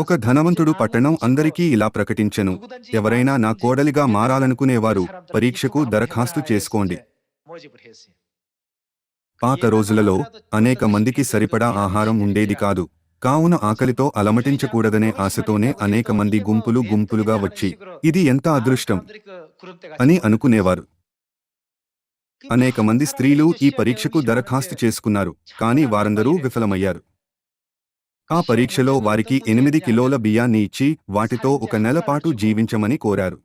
ఒక ధనవంతుడు పట్టణం అందరికీ ఇలా ప్రకటించెను. ఎవరైనా నా కోడలిగా మారాలనుకునేవారు పరీక్షకు దరఖాస్తు చేసుకోండి. పాత రోజులలో అనేక మందికి సరిపడా ఆహారం ఉండేది కాదు. కావున ఆకలితో అలమటించకూడదనే ఆశతోనే అనేక మంది గుంపులు గుంపులుగా వచ్చి ఇది ఎంత అదృష్టం! అని అనుకునేవారు. అనేక మంది స్త్రీలు ఈ పరీక్షకు దరఖాస్తు చేసుకున్నారు కానీ వారందరూ విఫలమయ్యారు. ఆ పరీక్షలో వారికి ఎనిమిది కిలోల బియ్యాన్ని ఇచ్చి వాటితో ఒక నెల పాటు జీవించమని కోరారు.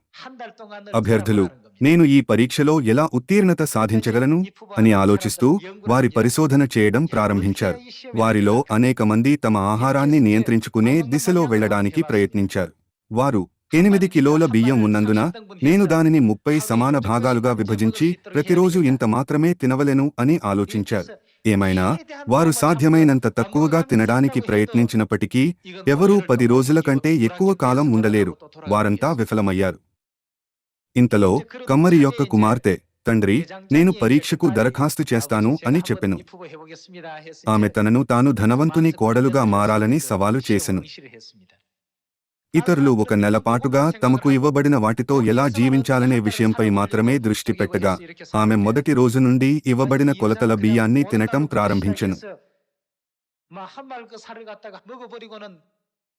అభ్యర్థులు నేను ఈ పరీక్షలో ఎలా ఉత్తీర్ణత సాధించగలను? అని ఆలోచిస్తూ వారి పరిశోధన చేయడం ప్రారంభించారు. వారిలో అనేక మంది తమ ఆహారాన్ని నియంత్రించుకునే దిశలో వెళ్ళడానికి ప్రయత్నించారు. వారు ఎనిమిది కిలోల బియ్యం ఉన్నందున నేను దానిని ముప్పై సమాన భాగాలుగా విభజించి ప్రతిరోజు ఇంత మాత్రమే తినవలెను అని ఆలోచించారు. ఏమైనా? వారు సాధ్యమైనంత తక్కువగా తినడానికి ప్రయత్నించినప్పటికీ ఎవరూ పది రోజుల కంటే ఎక్కువ కాలం ఉండలేరు. వారంతా విఫలమయ్యారు. ఇంతలో కమ్మరి యొక్క కుమార్తె తండ్రి నేను పరీక్షకు దరఖాస్తు చేస్తాను అని చెప్పెను. ఆమె తనను తాను ధనవంతుని కోడలుగా మారాలని సవాలు చేసెను. ఇతరులు ఒక నెల పాటుగా తమకు ఇవ్వబడిన వాటితో ఎలా జీవించాలనే విషయంపై మాత్రమే దృష్టి పెట్టగా ఆమె మొదటి రోజు నుండి ఇవ్వబడిన కొలతల బియ్యాన్ని తినటం ప్రారంభించెను.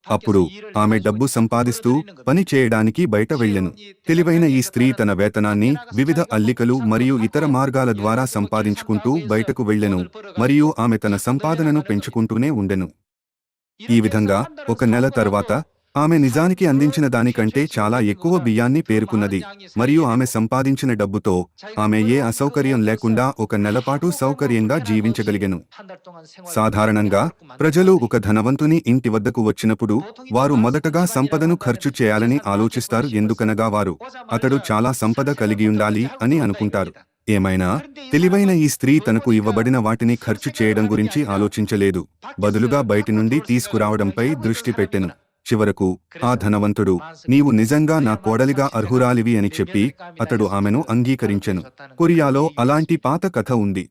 అప్పుడు ఆమె డబ్బు సంపాదిస్తూ పని చేయడానికి బయట వెళ్ళెను. తెలివైన ఈ స్త్రీ తన వేతనాన్ని వివిధ అల్లికలు మరియు ఇతర మార్గాల ద్వారా సంపాదించుకుంటూ బయటకు వెళ్ళెను మరియు ఆమె తన సంపాదనను పెంచుకుంటూనే ఉండెను. ఈ విధంగా ఒక నెల తర్వాత ఆమె నిజానికి అందించిన దానికంటే చాలా ఎక్కువ బియ్యాన్ని పేరుకున్నది. మరియు ఆమె సంపాదించిన డబ్బుతో ఆమె ఏ అసౌకర్యం లేకుండా ఒక నెలపాటు సౌకర్యంగా జీవించగలిగెను. సాధారణంగా ప్రజలు ఒక ధనవంతుని ఇంటి వద్దకు వచ్చినప్పుడు వారు మొదటగా సంపదను ఖర్చు చేయాలని ఆలోచిస్తారు. ఎందుకనగా వారు అతడు చాలా సంపద కలిగి ఉండాలి అని అనుకుంటారు. ఏమైనా తెలివైన ఈ స్త్రీ తనకు ఇవ్వబడిన వాటిని ఖర్చు చేయడం గురించి ఆలోచించలేదు. బదులుగా బయటి నుండి తీసుకురావడంపై దృష్టి పెట్టెను. చివరకు ఆ ధనవంతుడు నీవు నిజంగా నా కోడలిగా అర్హురాలివి అని చెప్పి అతడు ఆమెను అంగీకరించెను. కొరియాలో అలాంటి పాత కథ ఉంది.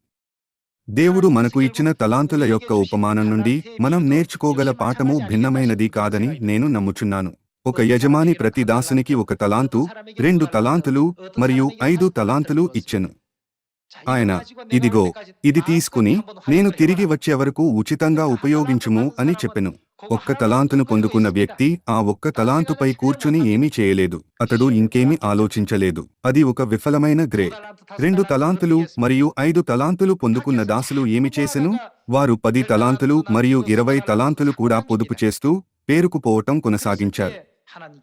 దేవుడు మనకు ఇచ్చిన తలాంతుల యొక్క ఉపమానం నుండి మనం నేర్చుకోగల పాఠము భిన్నమైనది కాదని నేను నమ్ముచున్నాను. ఒక యజమాని ప్రతి దాసునికి ఒక తలాంతు రెండు తలాంతులు మరియు ఐదు తలాంతులు ఇచ్చెను. ఆయన ఇదిగో ఇది తీసుకుని నేను తిరిగి వచ్చే వరకు ఉచితంగా ఉపయోగించుము అని చెప్పెను. ఒక్క తలాంతును పొందుకున్న వ్యక్తి ఆ ఒక్క తలాంతుపై కూర్చుని ఏమీ చేయలేదు. అతడు ఇంకేమీ ఆలోచించలేదు. అది ఒక విఫలమైన గ్రే. రెండు తలాంతులు మరియు ఐదు తలాంతులు పొందుకున్న దాసులు ఏమి చేసెను? వారు పది తలాంతులు మరియు ఇరవై తలాంతులు కూడా పొదుపు చేస్తూ పేరుకుపోవటం కొనసాగించారు.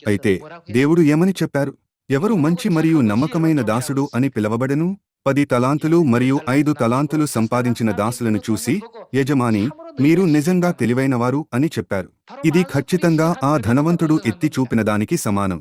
అయితే దేవుడు ఏమని చెప్పారు? ఎవరు మంచి మరియు నమ్మకమైన దాసుడు అని పిలవబడెను? పది తలాంతులు మరియు ఐదు తలాంతులు సంపాదించిన దాసులను చూసి యజమాని మీరు నిజంగా తెలివైనవారు అని చెప్పారు. ఇది ఖచ్చితంగా ఆ ధనవంతుడు ఎత్తి చూపిన దానికి సమానం.